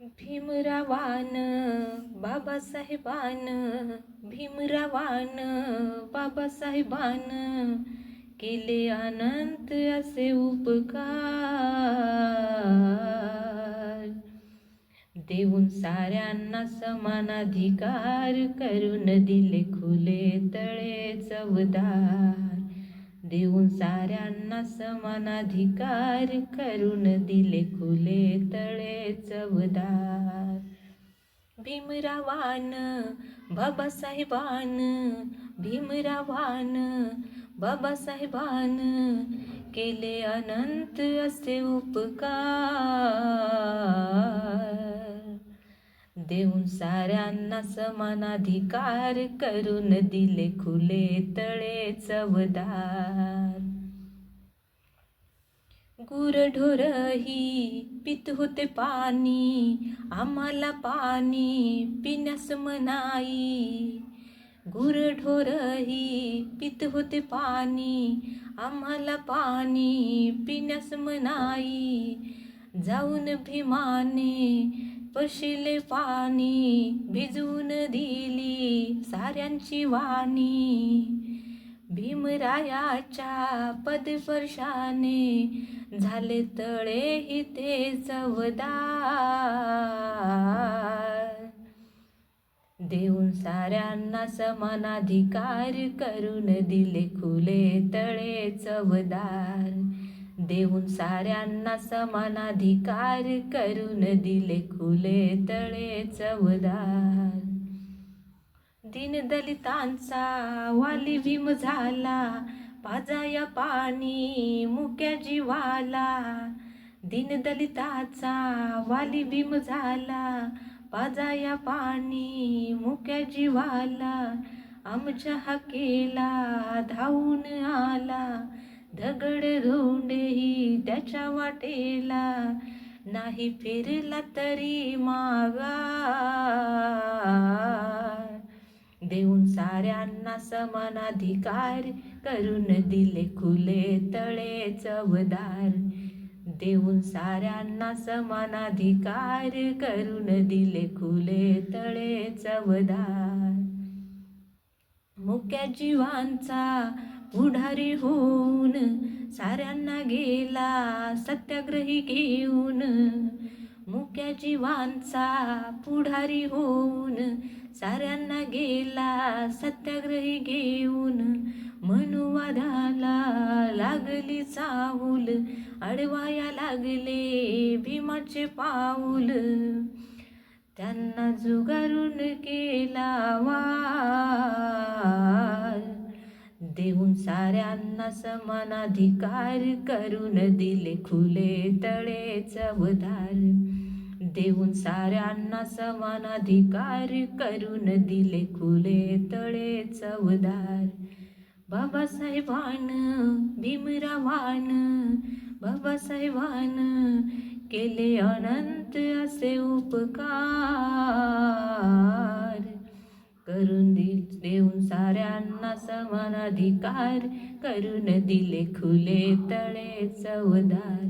भीमरावान बाबासाहेबान भीमरावान बाबासाहेबान केले अनंत असे उपकार. देऊन साऱ्यांना समान अधिकार करून दिले खुले तळे चवदार. देऊन साऱ्यांना समान अधिकार करून दिले खुले तळे चवदार भीमरावान बाबासाहेबान भीमरावान बाबासाहेबान केले अनंत असे उपकार. देऊन साऱ्यांना समान अधिकार करून दिले खुले तळे चवदार. गुरढोरही पित होते पाणी आम्हाला पाणी पिण्यास मनाई. गुरढोरही पित होते पाणी आम्हाला पाणी पिण्यास मनाई. जाऊन भीमाने पशिले पाणी भिजून दिली साऱ्यांची वाणी. भीमरायाच्या पदस्पर्शाने झाले तळे हि ते चवदार. देऊन साऱ्यांना समानाधिकार करून दिले खुले तळे चवदार. देऊन साऱ्यांना समान अधिकार करून दिले खुले तळे चवदार दीनदलितांचा वाली भीम झाला पाजाया पाणी मुक्या जीवाला. दीनदलिताचा वाली भीम झाला पाजाया पाणी मुक्या जीवाला. आमच्या हकेला धावून आला दगड धोंडेही त्याच्या वाटेला नाही फिरला तरी मागा देऊन साऱ्यांना समान अधिकार करून दिले खुले तळे चवदार. देऊन साऱ्यांना समान अधिकार करून दिले खुले तळे चवदार. मुक्या जीवांचा पुढारी होऊन साऱ्यांना गेला सत्याग्रही घेऊन. मुक्या जीवांचा पुढारी होऊन साऱ्यांना गेला सत्याग्रही घेऊन. मनुवादाला लागली चाहूल अडवाया लागले भीमाचे पाऊल. त्यांना जुगारून केला वा साऱ्यांना समान अधिकार करून दिले खुले तळे चवधार देऊन साऱ्यांना समान अधिकार करून दिले खुले तळे चवदार. बाबासाहेबान भीमरावान बाबासाहेबान केले अनंत असे उपकार. साऱ्यांना समान अधिकार. करून दिले खुले तळे चवदार